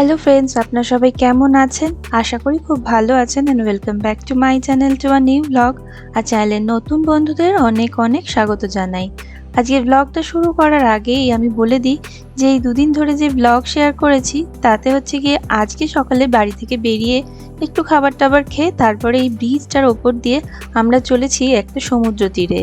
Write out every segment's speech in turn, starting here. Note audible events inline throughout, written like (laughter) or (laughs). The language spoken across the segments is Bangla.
হ্যালো ফ্রেন্ডস আপনারা সবাই কেমন আছেন? আশা করি খুব ভালো আছেন and welcome back to my channel to a new blog আর চ্যানেলের নতুন বন্ধুদের অনেক অনেক স্বাগত জানাই। আজকের ব্লগটা শুরু করার আগেই আমি বলে দিই যে এই দুদিন ধরে যে ব্লগ শেয়ার করেছি, তাতে হচ্ছে গিয়ে আজকে সকালে বাড়ি থেকে বেরিয়ে একটু খাবার টাবার খেয়ে তারপরে এই ব্রিজটার ওপর দিয়ে আমরা চলেছি একটা সমুদ্র তীরে।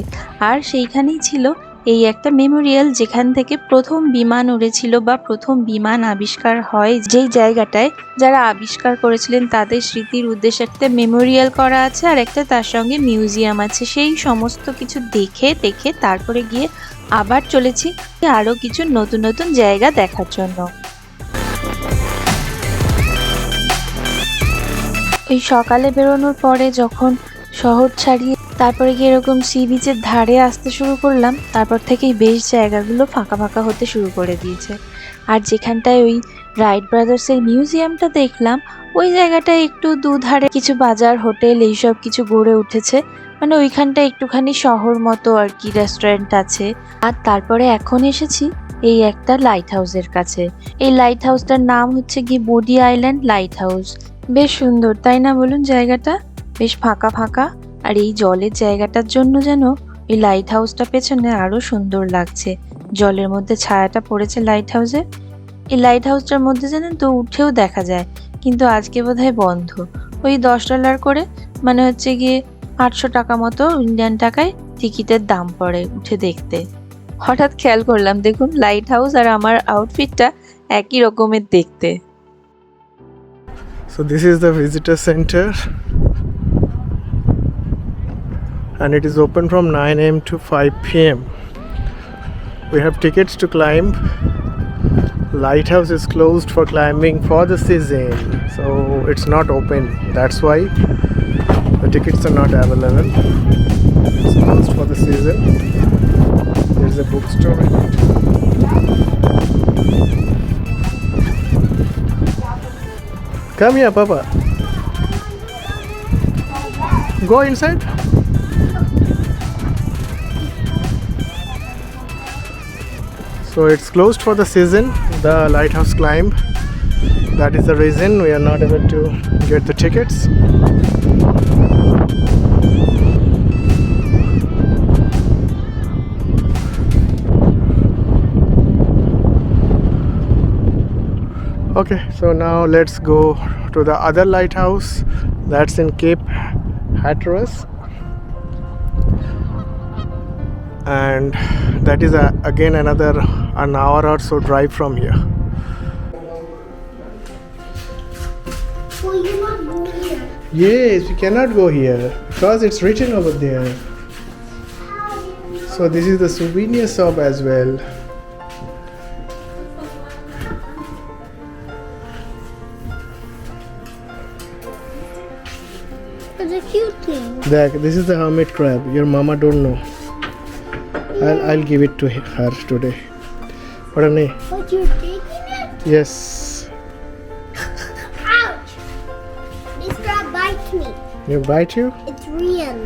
আর সেইখানেই ছিল এই একটা মেমোরিয়াল যেখান থেকে প্রথম বিমান উড়েছিল বা প্রথম বিমান আবিষ্কার হয়, যেই জায়গাটায় যারা আবিষ্কার করেছিলেন তাদের স্মৃতির উদ্দেশ্যে একটা মেমোরিয়াল করা আছে আর একটা তার সঙ্গে মিউজিয়াম আছে। সেই সমস্ত কিছু দেখে দেখে তারপরে গিয়ে আবার চলেছি আরও কিছু নতুন নতুন জায়গা দেখার জন্য। এই সকালে বেরোনোর পরে যখন শহর ছাড়িয়ে তারপরে গিয়ে এরকম সি বিচের ধারে আসতে শুরু করলাম, তারপর থেকেই বেশ জায়গাগুলো ফাঁকা ফাঁকা হতে শুরু করে দিয়েছে। আর যেখানটায় ওই রাইট ব্রাদার্সের মিউজিয়ামটা দেখলাম, ওই জায়গাটায় একটু দুধারে কিছু বাজার, হোটেল এইসব কিছু গড়ে উঠেছে। মানে ওইখানটা একটুখানি শহর মতো আর কি রেস্টুরেন্ট আছে। আর তারপরে এখন এসেছি এই একটা লাইট হাউসের কাছে। এই লাইট হাউসটার নাম হচ্ছে গিয়ে বডি আইল্যান্ড লাইট হাউস বেশ সুন্দর, তাই না বলুন জায়গাটা? বেশ ফাঁকা ফাঁকা। আর এই জলের জায়গাটার জন্য যেন এই লাইট হাউসটা পেছনে আরও সুন্দর লাগছে। জলের মধ্যে ছায়াটা পড়েছে লাইট হাউসে এই লাইট হাউসটার মধ্যে যেন তো উঠেও দেখা যায়, কিন্তু আজকে বোধহয় বন্ধ। ওই দশ ডলার করে মানে হচ্ছে গিয়ে আটশো টাকা মতো ইন্ডিয়ান টাকায় টিকিটের দাম পড়ে উঠে দেখতে। হঠাৎ খেয়াল করলাম, দেখুন লাইট হাউস আর আমার আউটফিটটা একই রকমের দেখতে। So, this is the visitor center. And it is open from 9 am to 5 pm. We have tickets to climb. Lighthouse is closed for climbing for the season, so it's not open. That's why the tickets are not available. It's closed for the season. There's a bookstore in it. Come here, Papa. Go inside. So it's closed for the season, the lighthouse climb. That is the reason we are not able to get the tickets. Okay, so now let's go to the other lighthouse that's in Cape Hatteras. And that is a, again another an hour or so drive from here. Will you not go here? Yes, we cannot go here because it's written over there. So this is the souvenir shop as well. It's a cute thing. That this is the hermit crab. Your mama don't know. I'll, I'll give it to her today. What a name. But you're taking it? Yes. Ouch! This crab bites me. You bite (laughs) you? It's real.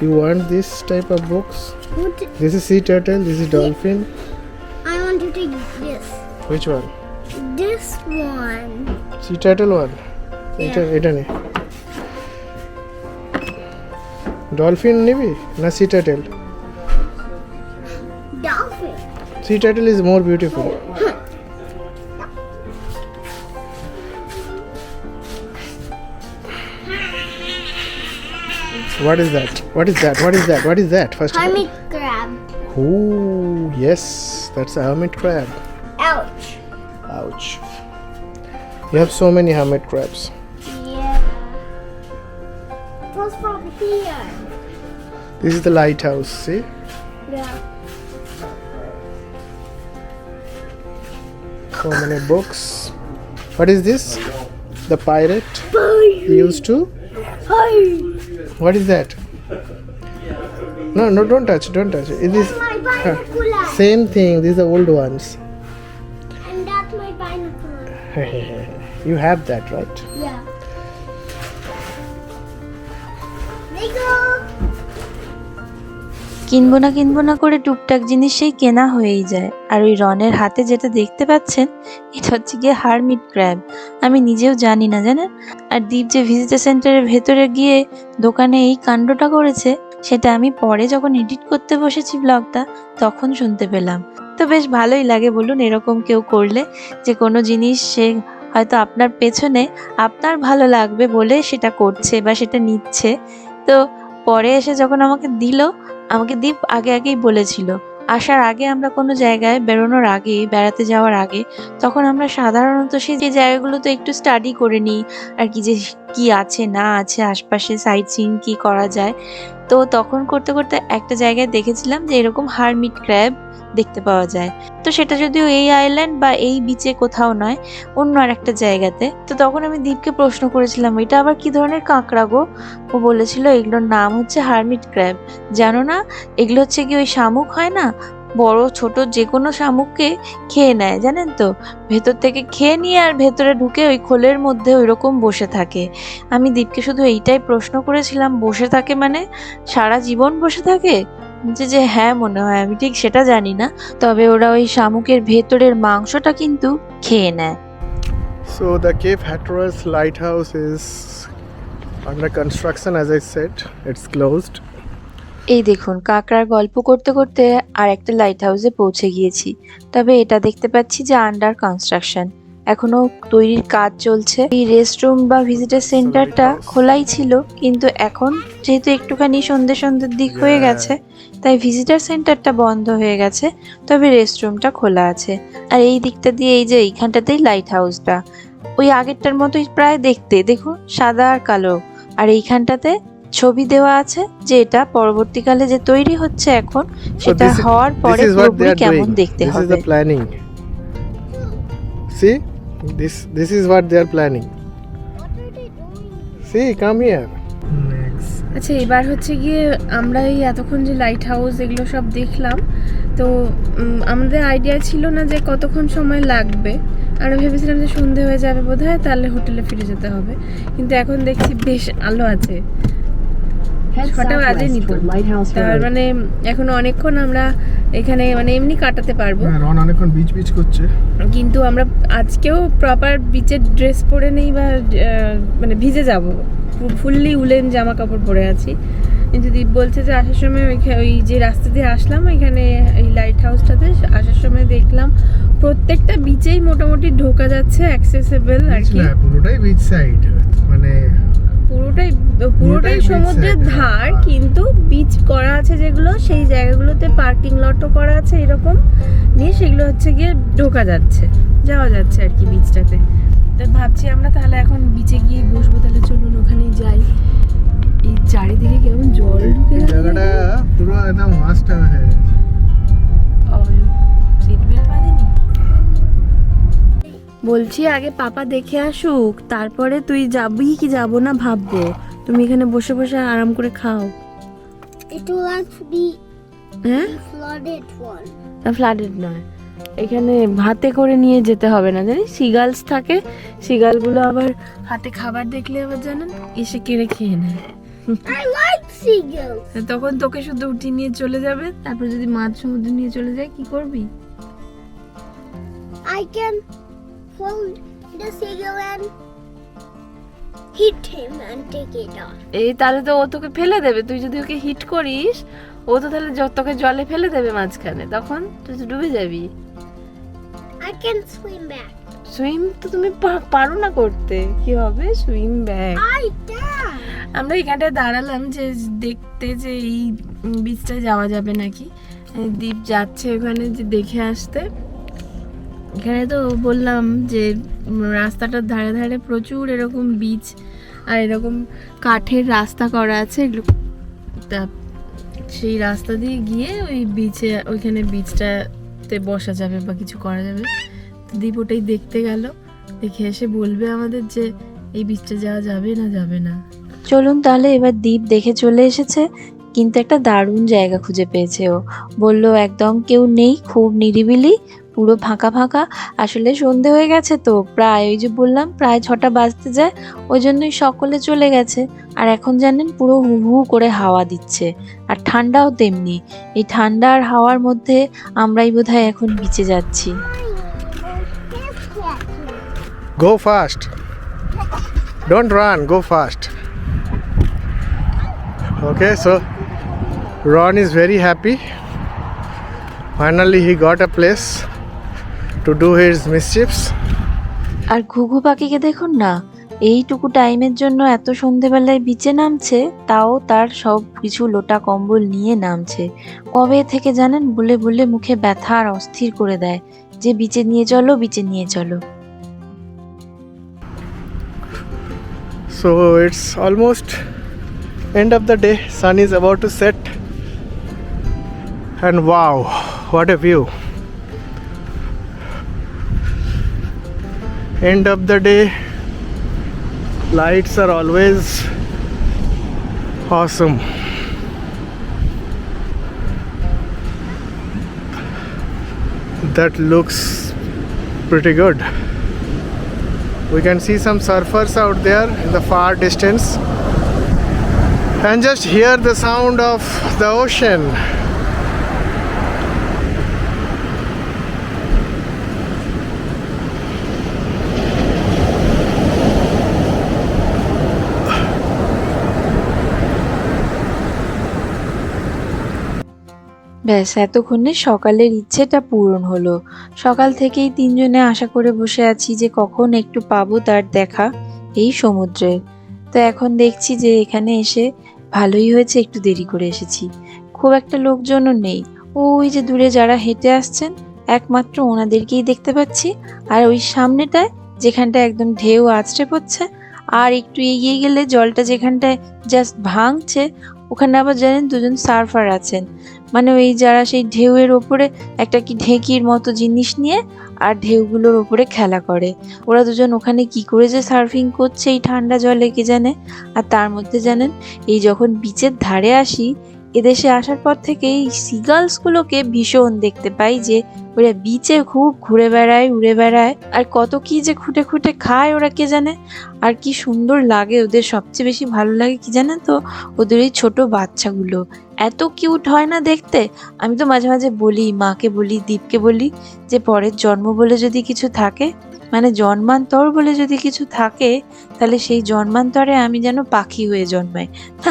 You want this type of books? What? This is sea turtle. This is dolphin. I want to take this. Which one? This one. Sea turtle one. এটা Yeah. এটা নে ডলফিন নিবি না C turtle Sea turtle is more beautiful. What is that? What is that? What is that? What is that? First hermit crab. Oh yes, that's a hermit crab. Ouch. Ouch. You have so many hermit crabs. Yeah. It was from here. This is the lighthouse, see? Yeah. So many books. What is this? The pirate used to? What is that? No, no, don't touch, don't touch. It is My uh, binocular. same thing. These are old ones. And that's my binocular. (laughs) you have that, right? কিনবো না কিনবো না করে টুকটাক জিনিস সেই কেনা হয়েই যায়। আর ওই রনের হাতে যেটা দেখতে পাচ্ছেন, এটা হচ্ছে গিয়ে হারমিট ক্র্যাব। আমি নিজেও জানি না, জানেন? আর দ্বীপ যে ভিজিটার সেন্টারের ভেতরে গিয়ে দোকানে এই কাণ্ডটা করেছে, সেটা আমি পরে যখন এডিট করতে বসেছি ব্লগটা তখন শুনতে পেলাম। তো বেশ ভালোই লাগে বলুন, এরকম কেউ করলে যে কোনো জিনিস সে হয়তো আপনার পেছনে আপনার ভালো লাগবে বলে সেটা করছে বা সেটা নিচ্ছে। তো পরে এসে যখন আমাকে দিল আমাকে দীপ আগে আগেই বলেছিল, আসার আগে আমরা কোনো জায়গায় বেরোনোর আগে, বেড়াতে যাওয়ার আগে, তখন আমরা সাধারণত সেই যে জায়গাগুলোতে একটু স্টাডি করে নিই, আর কি যে কি আছে, না আছে, আশপাশে সাইট সিন কী করা যায় তো তখন করতে করতে একটা জায়গায় দেখেছিলাম যে এরকম হারমিট ক্র্যাব দেখতে পাওয়া যায়। তো সেটা যদিও এই আইল্যান্ড বা এই বিচে কোথাও নয়, অন্য আর একটা জায়গাতে। তো তখন আমি দীপকে প্রশ্ন করেছিলাম, এটা আবার কি ধরনের কাঁকড়া গো? ও বলেছিল, এগুলোর নাম হচ্ছে হারমিট ক্র্যাব। জানো না, এগুলো হচ্ছে কি ওই শামুক হয় না? বড়, ছোট যে কোনো শামুককে খেয়ে নেয়, জানেন তো? ভেতর থেকে খেয়ে নিয়ে আর ভেতরে ঢুকে ওই খোলের মধ্যে ওই রকম বসে থাকে। আমি দীপকে শুধু এইটাই প্রশ্ন করেছিলাম, বসে থাকে মানে? সারা জীবন বসে থাকে? যে যে হ্যাঁ মনে হয়, আমি ঠিক সেটা জানি না। তবে ওরা ওই শামুকের ভেতরের মাংসটা কিন্তু খেয়ে নেয়। So, the Cape Hatteras lighthouse is under construction, as I said. It's closed. এই দেখুন কাকড়ার গল্প করতে করতে আর একটা লাইট হাউসে পৌঁছে গিয়েছি। তবে এটা দেখতে পাচ্ছি যে আন্ডার কনস্ট্রাকশন এখনও তৈরির কাজ চলছে। এই রেস্টরুম বা ভিজিটার সেন্টারটা খোলাই ছিল কিন্তু এখন যেহেতু একটুখানি সন্ধে সন্ধ্যের দিক হয়ে গেছে তাই ভিজিটার সেন্টারটা বন্ধ হয়ে গেছে তবে রেস্টরুমটা খোলা আছে। আর এই দিকটা দিয়ে এই যে এইখানটাতেই লাইট হাউসটা ওই আগেরটার মতোই প্রায় দেখতে দেখুন সাদা আর কালো। আর এইখানটাতে ছবি দেওয়া আছে যে এটা পরবর্তীকালে যে তৈরি হচ্ছে এখন সেটা হওয়ার পরে পুরোপুরি কেমন দেখতে হবে this is what they are planning. What are they doing? See, come here. Next. আচ্ছা এবার হচ্ছে গিয়ে আমরা এই এতক্ষণ যে লাইট হাউস এগুলো সব দেখলাম তো আমাদের আইডিয়া ছিল না যে কতক্ষণ সময় লাগবে আমরা ভেবেছিলাম যে সন্ধে হয়ে যাবে বোধ হয় তাহলে হোটেলে ফিরে যেতে হবে কিন্তু এখন দেখছি বেশ আলো আছে ছটা বাজেনি তো তার মানে এখনও অনেকক্ষণ আমরা এখানে মানে এমনি কাটাতে পারব। হ্যাঁ রন অনেকক্ষণ বিচ বিচ করছে। কিন্তু আমরা আজকেও প্রপার বিচের ড্রেস পরে নেই বা মানে ভিজে যাব। ফুললি উলেন জামা কাপড় পরে আছি। কিন্তু দীপ বলছে যে আসার সময় ওই যে রাস্তা দিয়ে আসলাম ওইখানে এই লাইট হাউসটাতে আসার সময় দেখলাম প্রত্যেকটা বিচেই মোটামুটি ঢোকা যাচ্ছে অ্যাক্সেসেবল আর কি। পুরোটাই বিচ সাইড মানে পুরোটাই পুরোটাই সমুদ্রের ধার হ্যাঁ। কিন্তু বিচ করা আছে যেগুলো সেই জায়গাগুলোতে পার্কিং লটও করা আছে এরকম। নিয়ে সেগুলো হচ্ছে গিয়ে ঢোকা যাচ্ছে যাওয়া যাচ্ছে আর কি বিচটাতে তো ভাবছি আমরা তাহলে এখন বিচে গিয়ে বসবো তাহলে চলুন ওখানেই যাই। এই চারিদিকে কেমন জল ঢুকে জায়গাটা পুরো একদম মাস্ট হয়ে গেছে। বলছি আগে পাপা দেখে আসুক তারপরে তুই যাবি কি যাব না ভাববো। তুমি এখানে বসে বসে আরাম করে খাও। It will have be হ্যাঁ? a flooded one. ফ্লাডেড নয়। এখানে হাতে করে নিয়ে যেতে হবে না জানিস? সিগালস থাকে সিগালগুলো আবার হাতে খাবার দেখলে আবার জানেন এসে কেড়ে খেয়ে নেয়। I like seagulls. তখন তোকে শুধু উঠিয়ে নিয়ে চলে যাবে তারপর যদি মাছ সমুদ্রে নিয়ে চলে যায় কি করবি? I can hold the seagull and hit him and take it off. এই তাহলে তো ও তোকে ফেলে দেবে। তুই যদি ওকে হিট করিস ও তো তাহলে তোকে জলে ফেলে দেবে মাঝখানে। তখন তুই তো ডুবে যাবি। I can swim back. Swim তো তুমি পারো না করতে। কি হবে? সুইম ব্যাগ আমরা এখানটায় দাঁড়ালাম যে দেখতে যে এই বিচটা যাওয়া যাবে নাকি। দ্বীপ যাচ্ছে ওখানে যে দেখে আসতে। এখানে তো বললাম যে রাস্তাটার ধারে ধারে প্রচুর এরকম বিচ আর এরকম কাঠের রাস্তা করা আছে। এগুলো তা সেই রাস্তা দিয়ে গিয়ে ওই বিচে ওইখানে বিচটাতে বসা যাবে বা কিছু করা যাবে। দ্বীপ ওটাই দেখতে গেল। দেখে এসে বলবে আমাদের যে, এই বিচটা যাওয়া যাবে না যাবে না। চলুন তাহলে এবার দ্বীপ দেখে চলে এসেছে। কিন্তু একটা দারুণ জায়গা খুঁজে পেয়েছে ও। বলল, একদম কেউ নেই, খুব নিরিবিলি। পুরো ফাঁকা ফাঁকা আসলে সন্ধে হয়ে গেছে তো প্রায় ওই যে বললাম প্রায় ছটা বাজতে যায় ওই জন্যই সকলে চলে গেছে আর এখন জানেন পুরো হু হু করে হাওয়া দিচ্ছে আর ঠান্ডাও তেমনি এই ঠান্ডা আর হাওয়ার মধ্যে আমরাই বোধহয় এখন বিচে যাচ্ছি go fast. Don't run go fast. Okay, so Ron is very happy. Finally, he got a place to do his mischiefs. আর ঘুঘু পাখিকে দেখুন না এইটুকু টাইমের জন্য এত সন্ধেবেলায় বিচে নামছে তাও তার সব কিছু লোটা কম্বল নিয়ে নামছে কবে থেকে জানেন বলে বলে মুখে ব্যথা আর অস্থির করে দেয় যে বিচে নিয়ে চলো বিচে নিয়ে চলো so it's almost end of the day. Sun is about to set. And wow, what a view. End of the day. Lights are always awesome. That looks pretty good. We can see some surfers out there in the far distance and just hear the sound of the ocean. ব্যাস, এতক্ষণে সকালের ইচ্ছেটা পূরণ হলো। সকাল থেকেই তিনজনে আশা করে বসে আছি যে কখন একটু পাবো তার দেখা এই সমুদ্রে। তো এখন দেখছি যে এখানে এসে ভালোই হয়েছে, একটু দেরি করে এসেছি। খুব একটা লোকজনও নেই। ওই যে দূরে যারা হেঁটে আসছেন, একমাত্র ওনাদেরকেই দেখতে পাচ্ছি। আর ওই সামনেটায় যেখানটা একদম ঢেউ আছড়ে পড়ছে, আর একটু এগিয়ে গেলে জলটা যেখানটায় জাস্ট ভাঙছে, ওখানে আবার জানেন দুজন সার্ফার আছেন। মানে ওই যারা সেই ঢেউয়ের ওপরে একটা কি ঢেঁকির মতো জিনিস নিয়ে আর ঢেউগুলোর ওপরে খেলা করে। ওরা দুজন ওখানে কি করে যে সার্ফিং করছে এই ঠান্ডা জলে, কে জানে? আর তার মধ্যে জানেন, এই যখন বিচের ধারে আসি এদেশে আসার পর থেকে এই সিগালসগুলোকে ভীষণ দেখতে পাই যে ওরা বিচে খুব ঘুরে বেড়ায়, উড়ে বেড়ায়। আর কত কি যে খুঁটে খুঁটে খায় ওরা কে জানে? আর কি সুন্দর লাগে ওদের, সবচেয়ে বেশি ভালো লাগে কি জানে তো? ওদের এই ছোটো বাচ্চাগুলো। এত কিউট হয় না দেখতে? আমি তো মাঝে মাঝে বলি, মাকে বলি, দীপকে বলি যে পরের জন্ম বলে যদি কিছু থাকে মানে জন্মান্তর বলে যদি কিছু থাকে, তাহলে সেই জন্মান্তরে আমি যেন পাখি হয়ে জন্মাই।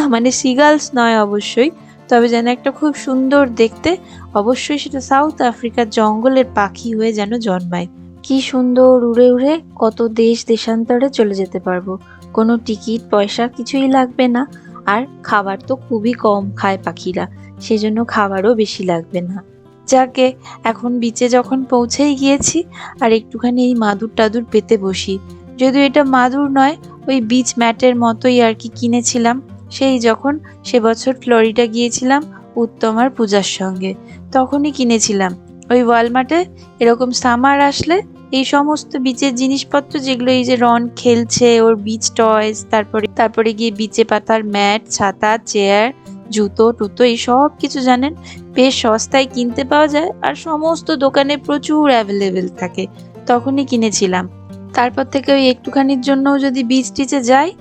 মানে সিগালস নয় অবশ্যই। তবে যেন একটা খুব সুন্দর দেখতে, অবশ্যই সেটা সাউথ আফ্রিকার জঙ্গলের পাখি হয়ে যেন জন্মায়। কি সুন্দর উড়ে উড়ে কত দেশ দেশান্তরে চলে যেতে পারব। কোনো টিকিট, পয়সা কিছুই লাগবে না। আর খাবার তো খুবই কম খায় পাখিরা, সেজন্য খাবারও বেশি লাগবে না। যাকে, এখন বিচে যখন পৌঁছেই গিয়েছি, আর একটুখানি এই মাদুর টাদুর পেতে বসি। যদিও এটা মাদুর নয়, ওই বিচ ম্যাটের মতোই আর কি কিনেছিলাম। সেই যখন সে বছর ফ্লোরিডা গিয়েছিলাম উত্তমার পূজার সঙ্গে, তখনই কিনেছিলাম। ওই ওয়ালমার্টে এরকম সামার আসলে এই সমস্ত বিচের জিনিসপত্র যেগুলো এই যে রন খেলছে, ওর বিচ টয়স, তারপরে তারপরে গিয়ে বিচে পাতার ম্যাট, ছাতা, চেয়ার, জুতো, টুতো, এই সব কিছু জানেন? বেশ সস্তায় কিনতে পাওয়া যায় আর সমস্ত দোকানে প্রচুর অ্যাভেলেবেল থাকে। তখনই কিনেছিলাম। তারপর থেকে ওই একটুখানির জন্যও যদি বিচ টিচে যাই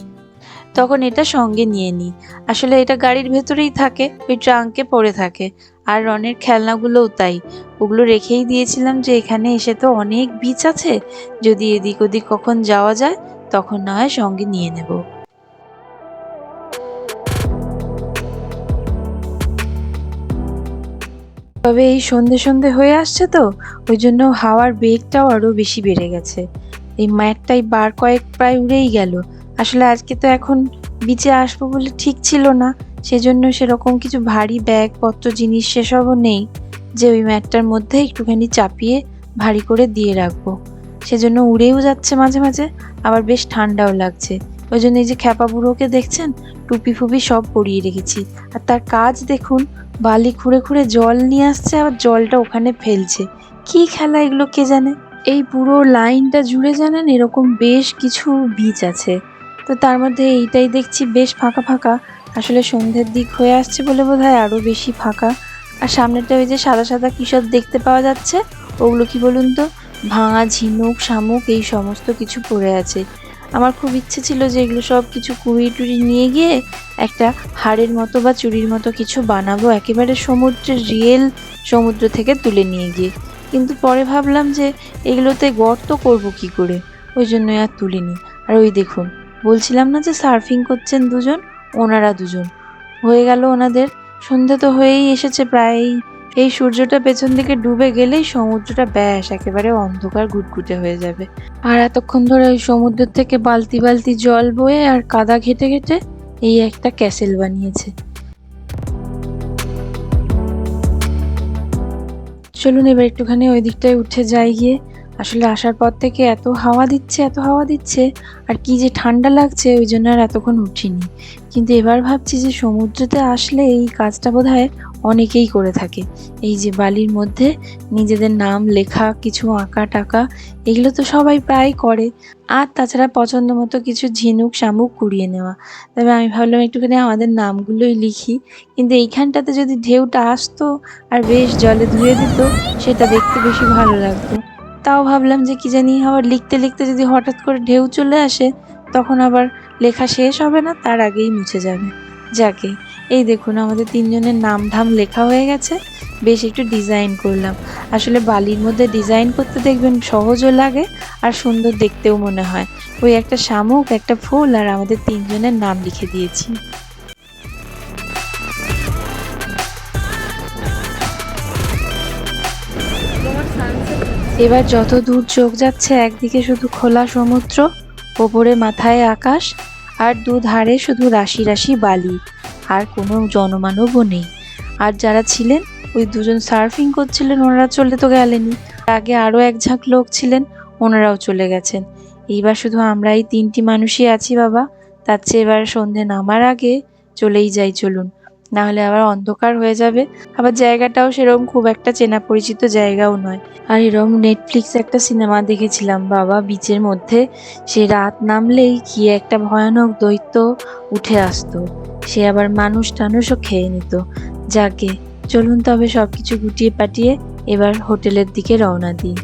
তখন এটা সঙ্গে নিয়ে নিই। আসলে এটা গাড়ির ভেতরেই থাকে, ওই ট্রাঙ্কে পড়ে থাকে। আর রনের খেলনাগুলোও তাই। ওগুলো রেখেই দিয়েছিলাম যে এখানে এসে তো অনেক বিচ আছে। যদি এদিক ওদিক কখন যাওয়া যায়, তখন না হয় সঙ্গে নিয়ে নেব। তবে এই সন্ধে সন্ধে হয়ে আসছে তো, ওই জন্য হাওয়ার বেগটাও আরও বেশি বেড়ে গেছে। এই ম্যাটটাই বার কয়েক প্রায় উড়েই গেল। আসলে আজকে তো এখন বিচে আসব বলে ঠিক ছিল না। সেজন্য সেরকম কিছু ভারী ব্যাগপত্র, জিনিস সেসবও নেই। যে ওই ম্যাটটার মধ্যে একটুখানি চাপিয়ে ভারী করে দিয়ে রাখব। সেজন্য উড়েও যাচ্ছে মাঝে মাঝে, আবার বেশ ঠান্ডাও লাগছে। ওই জন্য এই যে খ্যাপা বুড়োকে দেখছেন, টুপি ফুপি সব পরিয়ে রেখেছি। আর তার কাজ দেখুন, বালি খুঁড়ে খুঁড়ে জল নিয়ে আসছে, আবার জলটা ওখানে ফেলছে। কি খেলা এগুলো কে জানে? এই পুরো লাইনটা জুড়ে জানেন, এরকম বেশ কিছু বিচ আছে। তো তার মধ্যে এইটাই দেখছি বেশ ফাঁকা ফাঁকা। আসলে সন্ধ্যের দিক হয়ে আসছে বলে বোধ হয় আরও বেশি ফাঁকা। আর সামনেটা ওই যে সাদা সাদা কিসব দেখতে পাওয়া যাচ্ছে। ওগুলো কি বলুন তো? ভাঙা, ঝিনুক, শামুক, এই সমস্ত কিছু পড়ে আছে। আমার খুব ইচ্ছে ছিল যে এগুলো সব কিছু কুড়ি টুড়ি নিয়ে গিয়ে একটা হাড়ের মতো বা চুড়ির মতো কিছু বানাবো, একেবারে সমুদ্রের রিয়েল সমুদ্র থেকে তুলে নিয়ে গিয়ে। কিন্তু পরে ভাবলাম যে এগুলোতে গর্ত করব কি করে? ওই জন্য আর তুলিনি। আর ওই দেখুন বলছিলাম না যে সার্ফিং করছেন দুজন? ওনারা দুজন। হয়ে গেল ওনাদের। সন্ধে তো হয়েই এসেছে প্রায়। এই সূর্যটা পেছন দিকে ডুবে গেলেই সমুদ্রটা ব্যাস, একেবারে অন্ধকার ঘুটঘুটে হয়ে যাবে। আর এতক্ষণ ধরে ওই সমুদ্র থেকে বালতি বালতি জল বয়ে আর কাদা ঘেটে ঘেটে এই একটা ক্যাসেল বানিয়েছে। চলুন এবার একটুখানি ওই দিকটায় উঠে যাই গিয়ে। আসলে আসার পর থেকে এত হাওয়া দিচ্ছে, এত হাওয়া দিচ্ছে, আর কি যে ঠান্ডা লাগছে, ওই জন্য আর এতক্ষণ উঠিনি। কিন্তু এবার ভাবছি যে সমুদ্রেতে আসলে এই কাজটা বোধ অনেকেই করে থাকে। এই যে বালির মধ্যে নিজেদের নাম, লেখা, কিছু আঁকা, টাকা, এগুলো তো সবাই প্রায় করে। আর তাছাড়া পছন্দ মতো কিছু ঝিনুক, শামুক কুড়িয়ে নেওয়া। তবে আমি ভাবলাম একটুখানি আমাদের নামগুলোই লিখি। কিন্তু এইখানটাতে যদি ঢেউটা আসতো আর বেশ জলে ধুয়ে দিত, সেটা দেখতে বেশি ভালো লাগতো। তাও ভাবলাম যে কি জানি আবার লিখতে লিখতে যদি হঠাৎ করে ঢেউ চলে আসে, তখন আবার লেখা শেষ হবে না, তার আগেই মুছে যাবে। যাকে, এই দেখুন আমাদের তিনজনের নাম ধাম লেখা হয়ে গেছে। বেশ একটু ডিজাইন করলাম। আসলে বালির মধ্যে ডিজাইন করতে দেখবেন সহজও লাগে আর সুন্দর দেখতেও মনে হয়। ওই একটা শামুক, একটা ফুল আর আমাদের তিনজনের নাম লিখে দিয়েছি। এবার যত দূর চোখ যাচ্ছে, একদিকে শুধু খোলা সমুদ্র, ওপরে মাথায় আকাশ, আর দুধারে শুধু রাশি রাশি বালি, আর কোনো জনমানবও নেই। আর যারা ছিলেন, ওই দুজন সার্ফিং করছিলেন, ওনারা চলে তো গেলেনি আগে আরও এক ঝাঁক লোক ছিলেন, ওনারাও চলে গেছেন। এইবার শুধু আমরা এই তিনটি মানুষই আছি, বাবা। তার চেয়ে এবার সন্ধে নামার আগে চলেই যাই, চলুন। না হলে আবার অন্ধকার হয়ে যাবে। আবার জায়গাটাও সেরকম খুব একটা চেনা পরিচিত জায়গাও নয়। আর এরকম নেটফ্লিক্স একটা সিনেমা দেখেছিলাম, বাবা বিচের মধ্যে। সে রাত নামলেই কি একটা ভয়ানক দৈত্য উঠে আসতো। সে আবার মানুষ টানুষও খেয়ে নিত। যাকে, চলুন তবে সব কিছু গুটিয়ে পাটিয়ে এবার হোটেলের দিকে রওনা দিই।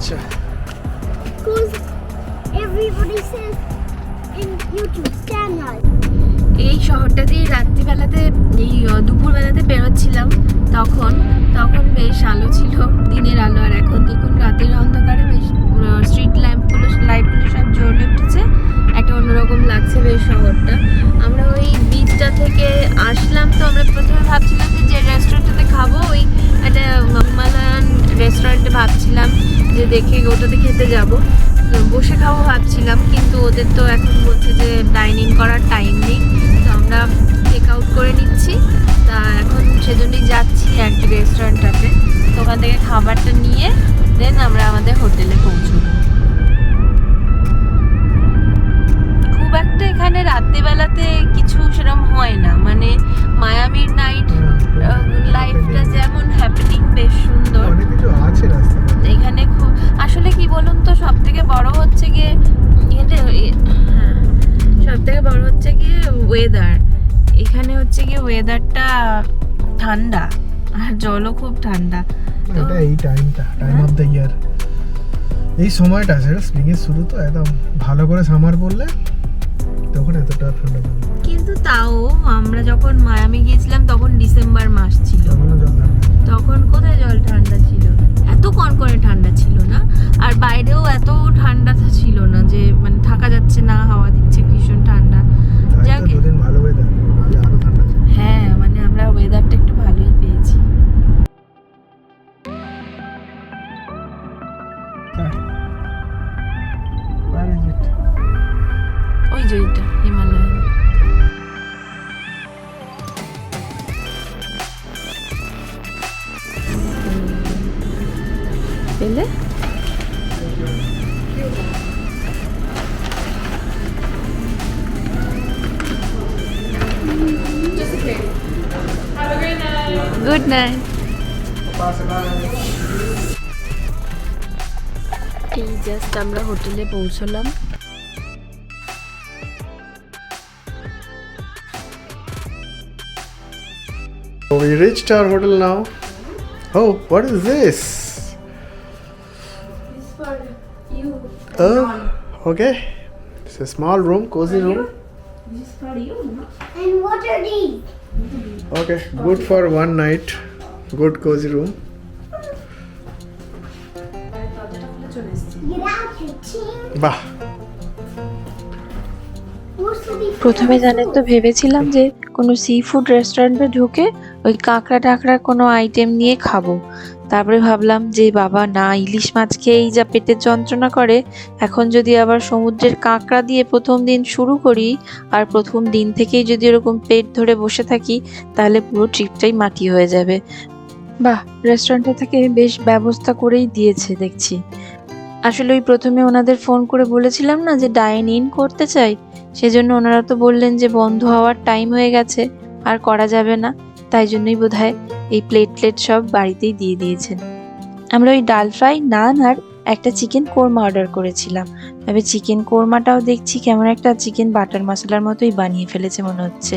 আচ্ছা শহরটা দিয়ে রাত্রিবেলাতে, এই দুপুরবেলাতে বেরোচ্ছিলাম তখন। তখন বেশ আলো ছিল, দিনের আলো, আর এখন দেখুন রাতের অন্ধকারে বেশ স্ট্রিট ল্যাম্পগুলো লাইটগুলো সব জ্বলে উঠেছে। একটা অন্যরকম লাগছে বেশ শহরটা। আমরা ওই বিচটা থেকে আসলাম তো আমরা প্রথমে ভাবছিলাম যে যে রেস্টুরেন্টটাতে খাব, ওই একটা মালায়ান রেস্টুরেন্টে ভাবছিলাম যে দেখে, ওটাতে খেতে যাব। বসে খাব ভাবছিলাম, কিন্তু ওদের তো এখন বলছে যে ডাইনিং করার টাইম নেই। আমরা টেক আউট করে নিচ্ছি। তা এখন সেজন্যই যাচ্ছি কি রেস্টুরেন্টটাতে তো ওখান থেকে খাবারটা নিয়ে দেন আমরা আমাদের হোটেলে পৌঁছবো। খুব একটা এখানে রাত্রিবেলাতে কিছু সেরকম হয় না। মানে মায়ামির নাইট লাইফটা যেমন হ্যাপেনিং বেশ সুন্দর। এখানে খুব আসলে কি বলুন তো সব থেকে বড় হচ্ছে গিয়ে এটা সব থেকে বড় হচ্ছে গিয়ে ওয়েদার এখানে হচ্ছে কি ওয়েদারটা ঠান্ডা আর জলও খুব ঠান্ডা। এটা এই টাইমটা টাইম অফ দ্য ইয়ার এই সময়টা সেটা স্প্রিং এর শুরু তো একদম ভালো করে সামার পড়লে তখন এতটা ঠান্ডা পড়বে। কিন্তু তাও আমরা যখন মায়ামি গিয়েছিলাম তখন ডিসেম্বর মাস ছিল। তখন কোথায় জল ঠান্ডা ছিল? এত কনকনে ঠান্ডা ছিল। গুড নাইট জাস্ট আমরা হোটেলে পৌঁছলাম So we reached our hotel now. Oh, what is this? Oh, okay. It's a small room, cozy room. And what are these? Okay, good for one night. Bah. What's the difference? প্রথমে জানেন তো, ভেবেছিলাম যে কোনো সি ফুড রেস্টুরেন্টে ঢুকে ওই কাঁকড়া টাকড়া কোনো আইটেম নিয়ে খাব তারপরে ভাবলাম যে, বাবা, না, ইলিশ মাছ খেয়েই যা পেটের যন্ত্রণা করে, এখন যদি আবার সমুদ্রের কাঁকড়া দিয়ে প্রথম দিন শুরু করি আর প্রথম দিন থেকেই যদি ওরকম পেট ধরে বসে থাকি, তাহলে পুরো ট্রিপটাই মাটি হয়ে যাবে বাহ রেস্টুরেন্টটা থেকে বেশ ব্যবস্থা করেই দিয়েছে, দেখছি। আসলে ওই প্রথমে ওনাদের ফোন করে বলেছিলাম না যে ডাইন ইন করতে চাই, সেজন্য ওনারা তো বললেন যে বন্ধ হওয়ার টাইম হয়ে গেছে, আর করা যাবে না। তাই জন্যই বোধহয় এই প্লেট প্লেট সব বাড়িতেই দিয়ে দিয়েছেন। আমরা ওই ডাল ফ্রাই নান আর একটা চিকেন কোরমা অর্ডার করেছিলাম। তবে চিকেন কোরমাটাও দেখছি কেমন একটা চিকেন বাটার মশলার মতোই বানিয়ে ফেলেছে মনে হচ্ছে।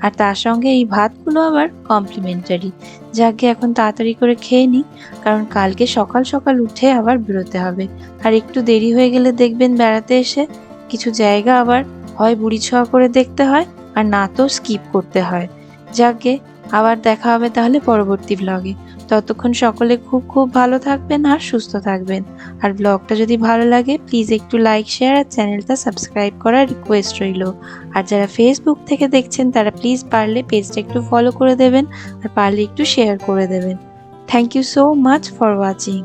আর তার সঙ্গে এই ভাতগুলো আবার কমপ্লিমেন্টারি যাকে এখন তাড়াতাড়ি করে খেয়ে নিই কারণ কালকে সকাল সকাল উঠে আবার বেরোতে হবে। আর একটু দেরি হয়ে গেলে দেখবেন বেড়াতে এসে কিছু জায়গা আবার হয় বুড়ি ছোঁয়া করে দেখতে হয়, আর না তো স্কিপ করতে হয়। যাকে আবার দেখা হবে তাহলে পরবর্তী ব্লগে ততক্ষণ সকলে খুব খুব ভালো থাকবেন আর সুস্থ থাকবেন। আর ব্লগটা যদি ভালো লাগে প্লিজ একটু লাইক শেয়ার আর চ্যানেলটা সাবস্ক্রাইব করার রিকোয়েস্ট রইল। আর যারা ফেসবুক থেকে দেখছেন, তারা প্লিজ পারলে পেজটা একটু ফলো করে দেবেন আর পারলে একটু শেয়ার করে দেবেন। Thank you so much for watching